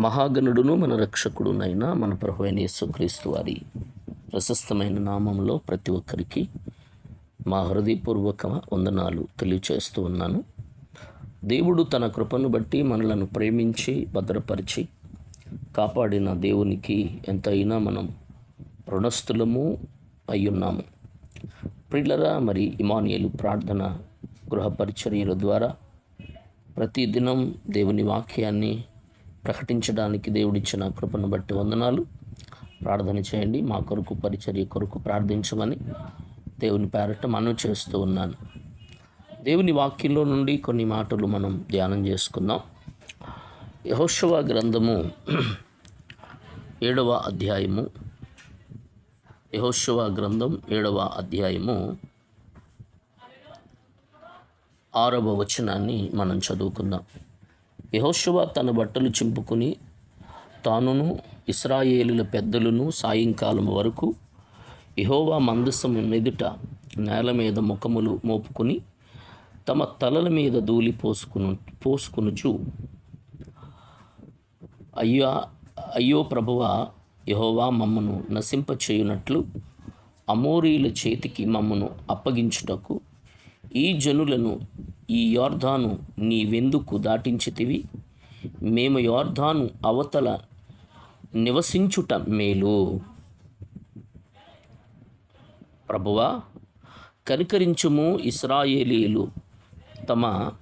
మహాగణుడును మన రక్షకుడునైన మన ప్రభు అయిన యేసుక్రీస్తు వారి ప్రశస్తమైన నామంలో ప్రతి ఒక్కరికి మా హృదయపూర్వక వందనాలు తెలియచేస్తూ ఉన్నాను. దేవుడు తన కృపను బట్టి మనలను ప్రేమించి భద్రపరిచి కాపాడిన దేవునికి ఎంతైనా మనం రుణస్థులము అయ్యున్నాము. ప్రిల్లరా మరి ఇమానియలు ప్రార్థన గృహ పరిచర్యల ద్వారా ప్రతిదినం దేవుని వాక్యాన్ని ప్రకటించడానికి దేవుడిచ్చిన కృపను బట్టి వందనాలు. ప్రార్థన చేయండి మా కొరకు పరిచర్య కొరకు ప్రార్థించమని దేవుని పేరట మనం చేస్తూ ఉన్నాను. దేవుని వాక్యంలో నుండి కొన్ని మాటలు మనం ధ్యానం చేసుకుందాం. యహోశవ గ్రంథము ఏడవ అధ్యాయము. యహోశవ గ్రంథం ఏడవ అధ్యాయము. ఆరవ వచనాన్ని మనం చదువుకుందాం. యహోశవ తన బట్టలు చింపుకుని తానును ఇస్రాయేలుల పెద్దలను సాయంకాలం వరకు యహోవా మందసం ఎదుట నేల మీద ముఖములు మోపుకుని తమ తలల మీద ధూళి పోసుకును పోసుకునుచు. అయ్యా అయ్యో ప్రభువ యహోవా మమ్మను నశింపచేయునట్లు అమోరీల చేతికి మమ్మను అప్పగించుటకు ఈ జనులను ఈ యోర్ధాను నీవెందుకు దాటించితివి? మేము యోర్ధాను అవతల నివసించుట మేలు. ప్రభువా కనికరించుము ఇస్రాయేలీలు తమ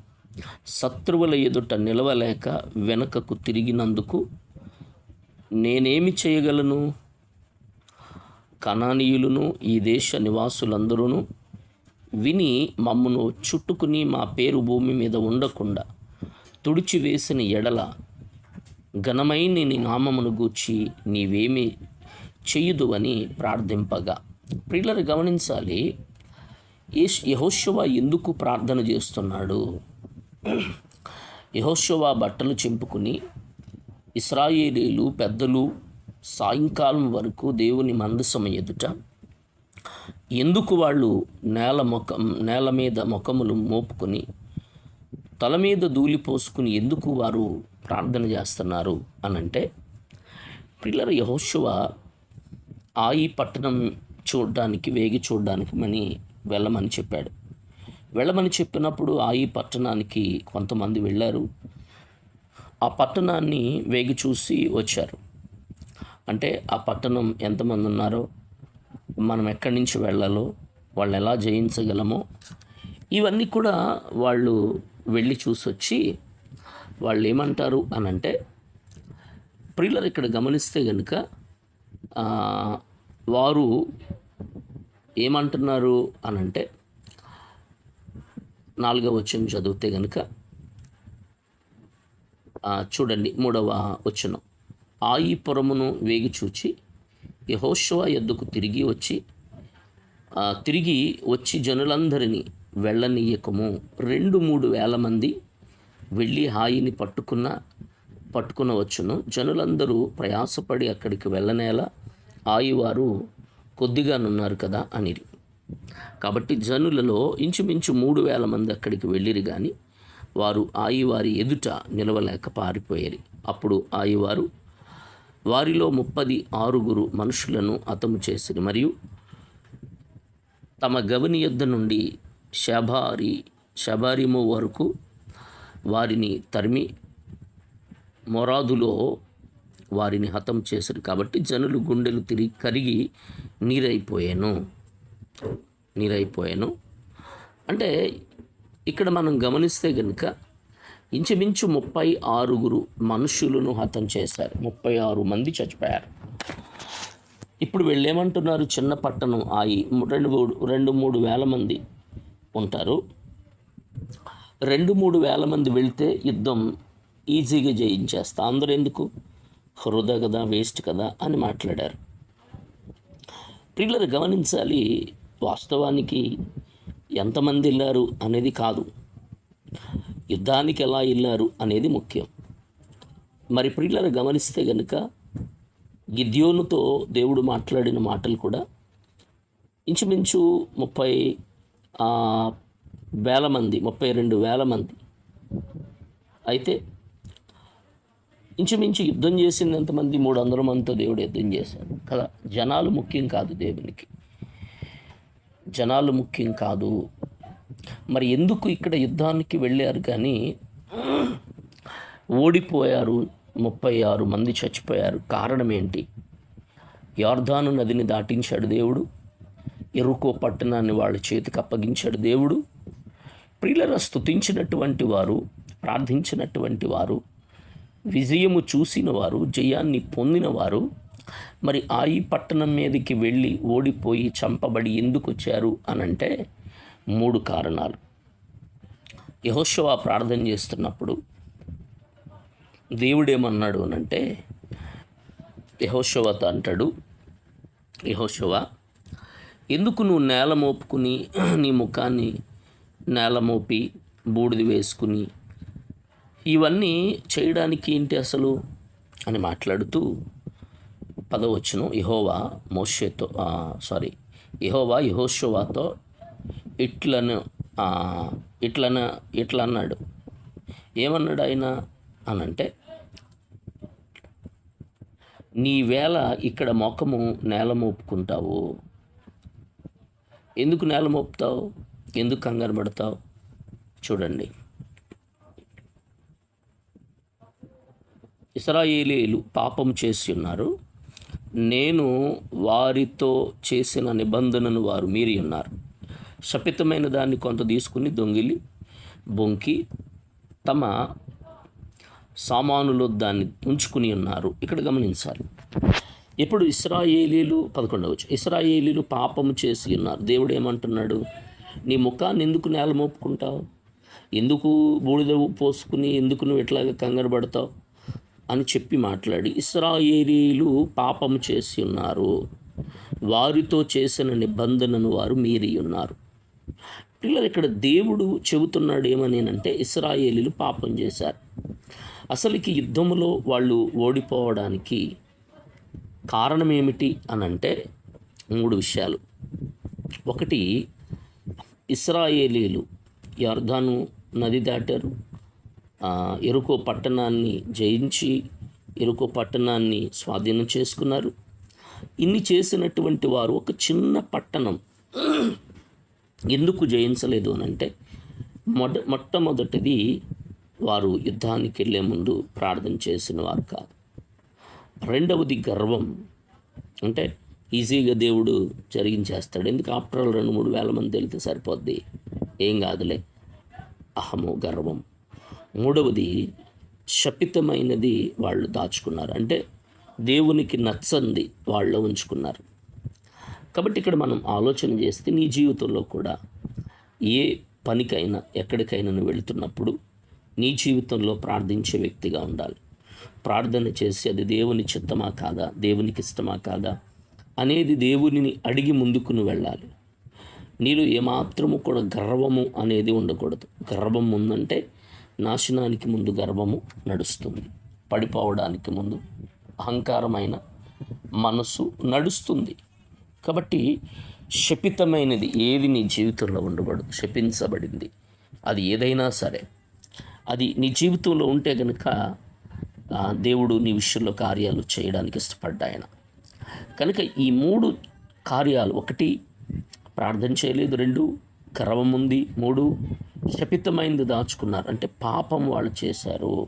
శత్రువుల ఎదుట నిలవలేక వెనుకకు తిరిగినందుకు నేనేమి చేయగలను? కణానీయులను ఈ దేశ నివాసులందరూ విని మమ్మను చుట్టుకుని మా పేరు భూమి మీద ఉండకుండా తుడిచివేసిన ఎడల ఘనమైన నీ నామమును గూర్చి నీవేమి చెయ్యదు అని ప్రార్థింపగా. ప్రియులను గమనించాలి యహోశవ ఎందుకు ప్రార్థన చేస్తున్నాడు? యహోశవ బట్టలు చింపుకుని ఇస్రాయేలీలు పెద్దలు సాయంకాలం వరకు దేవుని మందసం ఎదుట ఎందుకు వాళ్ళు నేల ముఖం నేల మీద ముఖములు మోపుకొని తల మీద ధూళి పోసుకుని ఎందుకు వారు ప్రార్థన చేస్తున్నారు అనంటే పిల్లల యహోశువ ఆయి పట్టణం చూడడానికి వేగి చూడడానికి మని వెళ్ళమని చెప్పాడు. వెళ్ళమని చెప్పినప్పుడు ఆయి పట్టణానికి కొంతమంది వెళ్ళారు. ఆ పట్టణాన్ని వేగి చూసి వచ్చారు. అంటే ఆ పట్టణం ఎంతమంది ఉన్నారో మనం ఎక్కడి నుంచి వెళ్ళాలో వాళ్ళు ఎలా జయించగలమో ఇవన్నీ కూడా వాళ్ళు వెళ్ళి చూసొచ్చి వాళ్ళు ఏమంటారు అని అంటే ప్రియులర్ ఇక్కడ గమనిస్తే కనుక వారు ఏమంటున్నారు అనంటే నాలుగవ వచ్చిన చదివితే కనుక చూడండి మూడవ వచనం. ఆయిపురమును వేగి చూచి యహోశవ ఎద్దుకు తిరిగి వచ్చి తిరిగి వచ్చి జనులందరినీ వెళ్ళనీయకము. రెండు మూడు వేల మంది వెళ్ళి హాయిని పట్టుకున్న పట్టుకునవచ్చును. జనులందరూ ప్రయాసపడి అక్కడికి వెళ్ళనేలా ఆయువారు కొద్దిగానున్నారు కదా అనిరి. కాబట్టి జనులలో ఇంచుమించు మూడు వేల మంది అక్కడికి వెళ్ళిరి కానీ వారు ఆయివారి ఎదుట నిలవలేక పారిపోయారు. అప్పుడు ఆయువారు వారిలో ముప్పది ఆరుగురు మనుషులను అతము చేసిరి. మరియు తమ గవని యొద్ద నుండి శబారి శబారిమో వరకు వారిని తరిమి మొరాదులో వారిని హతం చేశారు కాబట్టి జనులు గుండెలు తిరిగి కరిగి నీరైపోయాను. నీరైపోయాను. అంటే ఇక్కడ మనం గమనిస్తే కనుక ఇంచుమించు ముప్పై ఆరుగురు మనుషులను హతం చేశారు. ముప్పై ఆరు మంది చచ్చిపోయారు. ఇప్పుడు వెళ్ళేమంటున్నారు? చిన్న పట్టణం ఆయి రెండు మూడు రెండు మూడు వేల మంది ఉంటారు. రెండు మూడు వేల మంది వెళ్తే యుద్ధం ఈజీగా జయించేస్తా. అందరూ ఎందుకు? హృదయ కదా వేస్ట్ కదా అని మాట్లాడారు. పిల్లలు గమనించాలి వాస్తవానికి ఎంతమంది వెళ్ళారు అనేది కాదు. యుద్ధానికి ఎలా వెళ్ళారు అనేది ముఖ్యం. మరి ప్రియులను గమనిస్తే కనుక గిద్యోనుతో దేవుడు మాట్లాడిన మాటలు కూడా ఇంచుమించు ముప్పై వేల మంది ముప్పై రెండు వేల మంది. అయితే ఇంచుమించు యుద్ధం చేసింది ఎంతమంది మూడు వందల మందితో దేవుడు యుద్ధం చేశాడు. కదా జనాలు ముఖ్యం కాదు దేవునికి. జనాలు ముఖ్యం కాదు. మరి ఎందుకు ఇక్కడ యుద్ధానికి వెళ్ళారు? కానీ ఓడిపోయారు ముప్పై ఆరు మంది చచ్చిపోయారు. కారణం ఏంటి? యార్ధాను నదిని దాటించాడు దేవుడు. ఎరుకో పట్టణాన్ని వాళ్ళ చేతికి అప్పగించాడు దేవుడు. ప్రియులర స్తుతించినటువంటి వారు ప్రార్థించినటువంటి వారు విజయము చూసిన వారు జయాన్ని పొందినవారు మరి ఆ ఈ పట్టణం మీదకి వెళ్ళి ఓడిపోయి చంపబడి ఎందుకు వచ్చారు అనంటే మూడు కారణాలు. యహోశవ ప్రార్థన చేస్తున్నప్పుడు దేవుడేమన్నాడు అనంటే యహోశవత అంటాడు యహోశవ ఎందుకు నువ్వు నేల మోపుకుని నీ ముఖాన్ని నేల మోపి బూడిద వేసుకుని ఇవన్నీ చేయడానికి ఏంటి అసలు? అని మాట్లాడుతూ పదవచ్చును యహోవా మోషేతో సారీ యహోవా యహోశవాతో ఇట్లను ఇట్లన ఇట్లా అన్నాడు ఏమన్నాడు ఆయన అనంటే నీ వేళ ఇక్కడ మొఖము నేల మోపుకుంటావు. ఎందుకు నేల మోపుతావు? ఎందుకు కంగారు పడతావు? చూడండి. ఇస్రాయేలీలు పాపం చేసి ఉన్నారు. నేను వారితో చేసిన నిబంధనను వారు మీరి ఉన్నారు. శపితమైన దాన్ని కొంత తీసుకుని దొంగిలి బొంకి తమ సామానులో దాన్ని ఉంచుకుని ఉన్నారు. ఇక్కడ గమనించాలి. ఇప్పుడు ఇస్రాయేలీలు పదకొండవచ్చు ఇస్రాయేలీలు పాపము చేసి ఉన్నారు. దేవుడు ఏమంటున్నాడు? నీ ముఖాన్ని ఎందుకు నేల మోపుకుంటావు? ఎందుకు బూడిద పోసుకుని ఎందుకు నువ్వు ఇట్లాగా కంగారు పడతావు? అని చెప్పి మాట్లాడి ఇస్రాయేలీలు పాపము చేసి ఉన్నారు. వారితో చేసిన నిబంధనను వారు మీరి ఉన్నారు. పిల్లలు ఇక్కడ దేవుడు చెబుతున్నాడు ఏమని ఇస్రాయేలీలు పాపం చేశారు. అసలుకి యుద్ధంలో వాళ్ళు ఓడిపోవడానికి కారణం ఏమిటి అని అంటే మూడు విషయాలు. ఒకటి ఇస్రాయేలీలు యార్ధాను నది దాటారు. ఎరుకో పట్టణాన్ని జయించి ఎరుకో పట్టణాన్ని స్వాధీనం చేసుకున్నారు. ఇన్ని చేసినటువంటి వారు ఒక చిన్న పట్టణం ఎందుకు జయించలేదు అని అంటే మొద మొట్టమొదటిది వారు యుద్ధానికి వెళ్ళే ముందు ప్రార్థన చేసిన వారు కాదు. రెండవది గర్వం. అంటే ఈజీగా దేవుడు జరిగించేస్తాడు. ఎందుకు ఆఫ్టర్ ఆల్ రెండు మూడు వేల మంది వెళ్తే సరిపోద్ది? ఏం కాదులే. అహము గర్వం. మూడవది శపితమైనది వాళ్ళు దాచుకున్నారు. అంటే దేవునికి నచ్చంది వాళ్ళు ఉంచుకున్నారు. కాబట్టి ఇక్కడ మనం ఆలోచన చేస్తే నీ జీవితంలో కూడా ఏ పనికైనా ఎక్కడికైనా నువ్వు వెళుతున్నప్పుడు నీ జీవితంలో ప్రార్థించే వ్యక్తిగా ఉండాలి. ప్రార్థన చేసి అది దేవుని చిత్తమా కాదా దేవునికి ఇష్టమా కాదా అనేది దేవునిని అడిగి ముందుకు నువ్వు వెళ్ళాలి. నీలో ఏమాత్రము కూడా గర్వము అనేది ఉండకూడదు. గర్వం ఉందంటే నాశనానికి ముందు గర్వము నడుస్తుంది. పడిపోవడానికి ముందు అహంకారమైన మనసు నడుస్తుంది. కాబట్టి శపితమైనది ఏది నీ జీవితంలో ఉండకూడదు. శపించబడింది. అది ఏదైనా సరే. అది నీ జీవితంలో ఉంటే కనుక దేవుడు నీ విషయంలో కార్యాలు చేయడానికి ఇష్టపడ్డాయన కనుక ఈ మూడు కార్యాలు ఒకటి ప్రార్థన చేయలేదు రెండు గర్వం ఉంది మూడు శపితమైంది దాచుకున్నారు. అంటే పాపం వాళ్ళు చేశారు.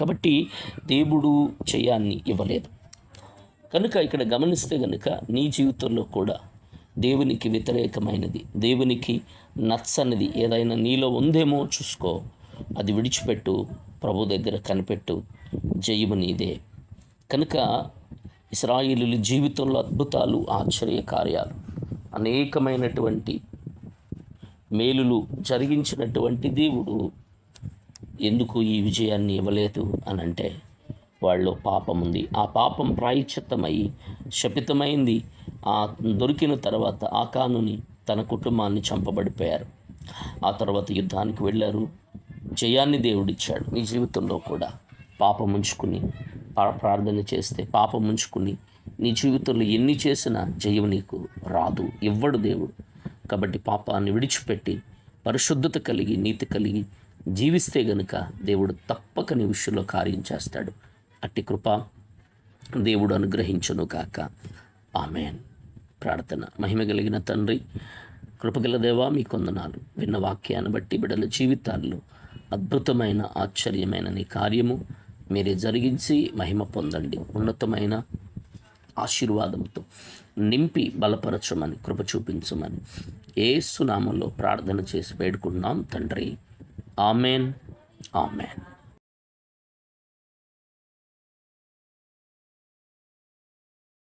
కాబట్టి దేవుడు చేయాన్ని ఇవ్వలేదు. కనుక ఇక్కడ గమనిస్తే కనుక నీ జీవితంలో కూడా దేవునికి వ్యతిరేకమైనది దేవునికి నచ్చనిది ఏదైనా నీలో ఉందేమో చూసుకో. అది విడిచిపెట్టు ప్రభు దగ్గర కనిపెట్టు జయము నీదే. కనుక ఇస్రాయిలు జీవితంలో అద్భుతాలు ఆశ్చర్య కార్యాలు అనేకమైనటువంటి మేలులు జరిగించినటువంటి దేవుడు ఎందుకు ఈ విజయాన్ని ఇవ్వలేదు అని అంటే వాళ్ళలో పాపం ఉంది. ఆ పాపం ప్రాయశ్చిత్తమై శపితమైంది. ఆ దొరికిన తర్వాత ఆకానుని తన కుటుంబాన్ని చంపబడిపోయారు. ఆ తర్వాత యుద్ధానికి వెళ్ళారు. జయాన్ని దేవుడిచ్చాడు. నీ జీవితంలో కూడా పాపం ఉంచుకుని ప్రార్థన చేస్తే పాపం ఉంచుకుని నీ జీవితంలో ఎన్ని చేసినా జయం నీకు రాదు. ఇవ్వడు దేవుడు. కాబట్టి పాపాన్ని విడిచిపెట్టి పరిశుద్ధత కలిగి నీతి కలిగి జీవిస్తే గనుక దేవుడు తప్పక నీ విషయంలో కార్యం చేస్తాడు. అట్టి కృప దేవుడు అనుగ్రహించును కాక ఆమెన్. ప్రార్థన. మహిమ కలిగిన తండ్రి కృపగల దేవా మీ కొందనాలు విన్న వాక్యాన్ని బట్టి బిడ్డల జీవితాల్లో అద్భుతమైన ఆశ్చర్యమైన నీ కార్యము మీరే జరిగించి మహిమ పొందండి. ఉన్నతమైన ఆశీర్వాదంతో నింపి బలపరచమని కృప చూపించమని ఏసునామంలో ప్రార్థన చేసి వేడుకున్నాం తండ్రి. ఆమెన్. ఆమెన్.